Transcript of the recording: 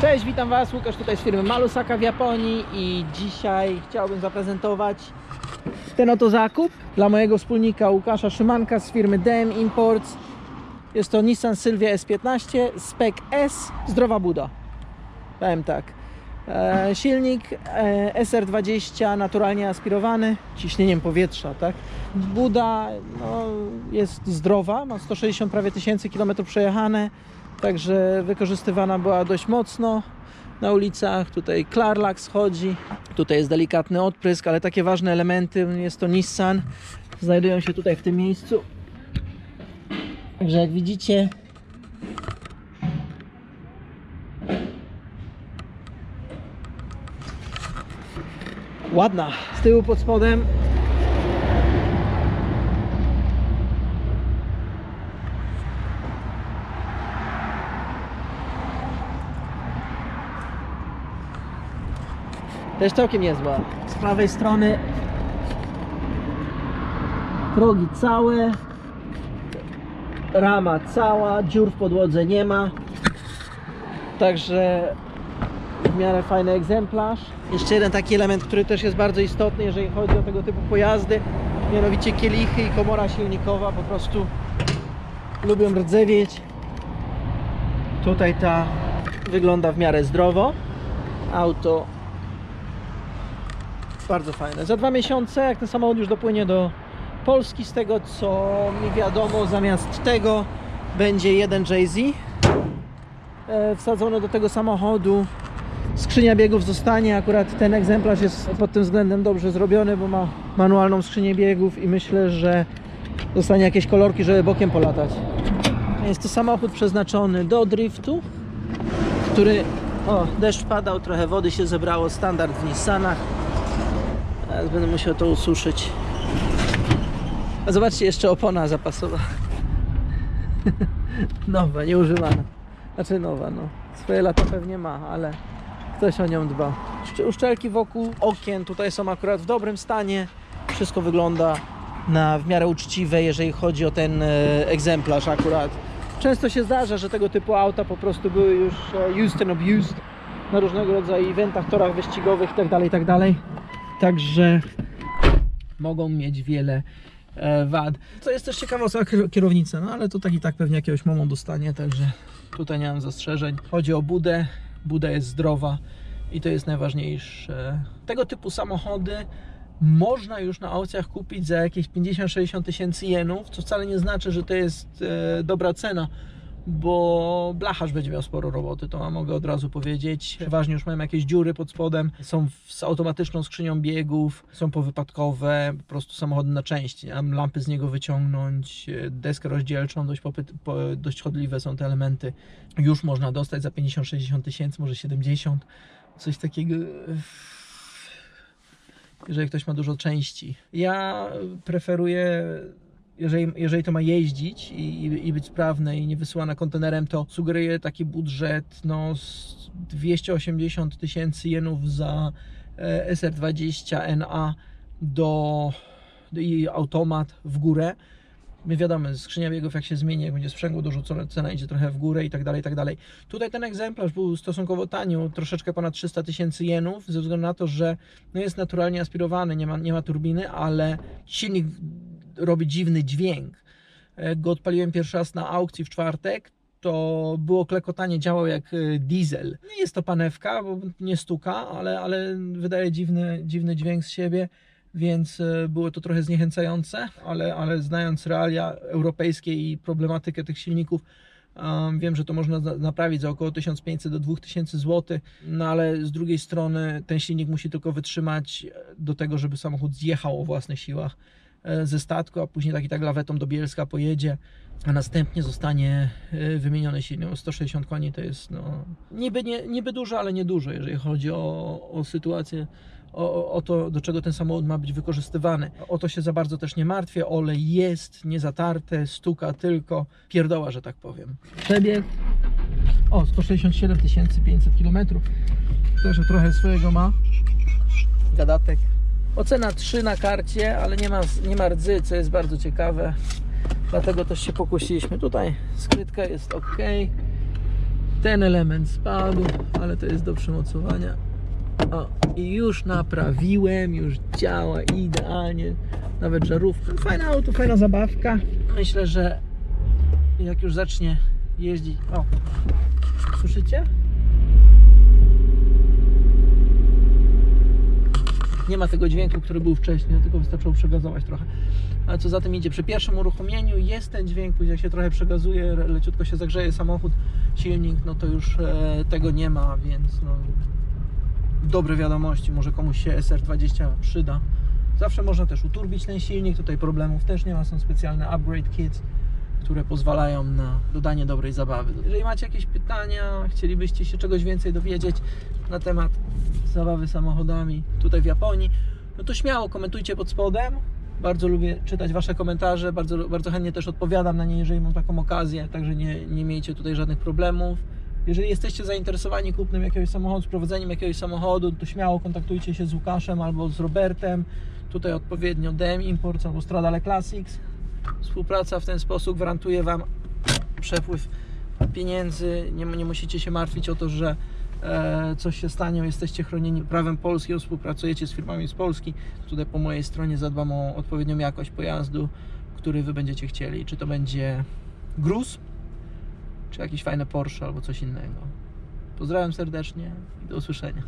Cześć, witam Was, Łukasz tutaj z firmy Malusaka w Japonii i dzisiaj chciałbym zaprezentować ten oto zakup dla mojego wspólnika Łukasza Szymanka z firmy DM Imports. Jest to Nissan Sylvia S15 Spec S, zdrowa buda. Powiem tak. E, silnik e, SR20 naturalnie aspirowany ciśnieniem powietrza, tak? Buda no, jest zdrowa, ma 160 prawie tysięcy kilometrów przejechane, także wykorzystywana była dość mocno na ulicach. Tutaj Klarlax chodzi, tutaj jest delikatny odprysk, ale takie ważne elementy, jest to Nissan, znajdują się tutaj w tym miejscu. Także jak widzicie, ładna. Z tyłu pod spodem też całkiem niezła. Z prawej strony progi całe, rama cała, dziur w podłodze nie ma. Także w miarę fajny egzemplarz. Jeszcze jeden taki element, który też jest bardzo istotny, jeżeli chodzi o tego typu pojazdy, mianowicie kielichy i komora silnikowa po prostu lubią rdzewieć. Tutaj ta wygląda w miarę zdrowo. Auto bardzo fajne. Za dwa miesiące, jak ten samochód już dopłynie do Polski, z tego co mi wiadomo, zamiast tego będzie jeden Jay-Z e, wsadzony do tego samochodu. Skrzynia biegów zostanie, akurat ten egzemplarz jest pod tym względem dobrze zrobiony, bo ma manualną skrzynię biegów i myślę, że dostanie jakieś kolorki, żeby bokiem polatać. Jest to samochód przeznaczony do driftu, który... O, deszcz padał, trochę wody się zebrało, standard w Nissanach. Teraz będę musiał to ususzyć. A zobaczcie, jeszcze opona zapasowa. nowa, nieużywana. Znaczy nowa, no. Swoje lata pewnie ma, ale ktoś o nią dba. Uszczelki wokół okien tutaj są akurat w dobrym stanie. Wszystko wygląda na w miarę uczciwe, jeżeli chodzi o ten e, egzemplarz akurat. Często się zdarza, że tego typu auta po prostu były już e, used and abused na różnego rodzaju eventach, torach wyścigowych itd. itd. Także mogą mieć wiele e, wad. Co jest też ciekawostka kier- kierownica, no ale to tak i tak pewnie jakiegoś momą dostanie, także tutaj nie mam zastrzeżeń. Chodzi o budę, buda jest zdrowa i to jest najważniejsze. Tego typu samochody można już na aukcjach kupić za jakieś 50-60 tysięcy jenów, co wcale nie znaczy, że to jest e, dobra cena, bo blacharz będzie miał sporo roboty, to mogę od razu powiedzieć. Przeważnie już mają jakieś dziury pod spodem, są z automatyczną skrzynią biegów, są powypadkowe, po prostu samochody na części, nie? lampy z niego wyciągnąć, e, deskę rozdzielczą, dość, popyt, po, dość chodliwe są te elementy. Już można dostać za 50-60 tysięcy, może 70, coś takiego jeżeli ktoś ma dużo części. Ja preferuję, jeżeli, jeżeli to ma jeździć i, i, być sprawne i nie wysyłane kontenerem, to sugeruję taki budżet no, z 280 tysięcy jenów za e, SR20 NA do, i automat w górę. My wiadomo, skrzynia biegów jak się zmieni, jak będzie sprzęgło dorzucone, cena idzie trochę w górę i tak dalej, i tak dalej. Tutaj ten egzemplarz był stosunkowo tani, troszeczkę ponad 300 tysięcy jenów, ze względu na to, że no jest naturalnie aspirowany, nie ma, nie ma turbiny, ale silnik robi dziwny dźwięk. Jak go odpaliłem pierwszy raz na aukcji w czwartek, to było klekotanie, działał jak e, diesel. Nie jest to panewka, bo nie stuka, ale, ale wydaje dziwny, dziwny dźwięk z siebie więc e, było to trochę zniechęcające, ale, ale znając realia europejskie i problematykę tych silników, em, wiem, że to można naprawić za około 1500 do 2000 zł, no ale z drugiej strony ten silnik musi tylko wytrzymać e, do tego, żeby samochód zjechał o własnych siłach e, ze statku, a później tak i tak lawetą do Bielska pojedzie, a następnie zostanie e, wymieniony silnik. 160 koni to jest no, niby, nie, niby dużo, ale nie dużo, jeżeli chodzi o, o sytuację o, o- to, do czego ten samochód ma być wykorzystywany. O to się za bardzo też nie martwię. Olej jest, nie zatarte, stuka tylko. Pierdoła, że tak powiem. Przebieg. O, 167 500 km. Też trochę swojego ma. Gadatek. Ocena 3 na karcie, ale nie ma, nie ma rdzy, co jest bardzo ciekawe. Dlatego też się pokusiliśmy. Tutaj skrytka jest ok. Ten element spadł, ale to jest do przymocowania. O, i już naprawiłem, już działa idealnie. Nawet żarówka. Fajne auto, fajna zabawka. Myślę, że jak już zacznie jeździć. O, słyszycie? Nie ma tego dźwięku, który był wcześniej, tylko wystarczyło przegazować trochę. Ale co za tym idzie, przy pierwszym uruchomieniu jest ten dźwięk, później jak się trochę przegazuje, leciutko się zagrzeje samochód, silnik, no to już e, tego nie ma, więc no, dobre wiadomości, może komuś się SR20 przyda. Zawsze można też uturbić ten silnik, tutaj problemów też nie ma, są specjalne upgrade kits, które pozwalają na dodanie dobrej zabawy. Jeżeli macie jakieś pytania, chcielibyście się czegoś więcej dowiedzieć na temat zabawy samochodami tutaj w Japonii, no to śmiało komentujcie pod spodem. Bardzo lubię czytać Wasze komentarze, bardzo, bardzo chętnie też odpowiadam na nie, jeżeli mam taką okazję, także nie, nie miejcie tutaj żadnych problemów. Jeżeli jesteście zainteresowani kupnem jakiegoś samochodu, sprowadzeniem jakiegoś samochodu, to śmiało kontaktujcie się z Łukaszem albo z Robertem. Tutaj odpowiednio DM Imports albo Stradale Classics. Współpraca w ten sposób gwarantuje Wam przepływ pieniędzy. Nie, nie musicie się martwić o to, że e, coś się stanie, jesteście chronieni prawem polskim, współpracujecie z firmami z Polski. Tutaj po mojej stronie zadbam o odpowiednią jakość pojazdu, który Wy będziecie chcieli. Czy to będzie gruz, czy jakieś fajne Porsche albo coś innego. Pozdrawiam serdecznie i do usłyszenia.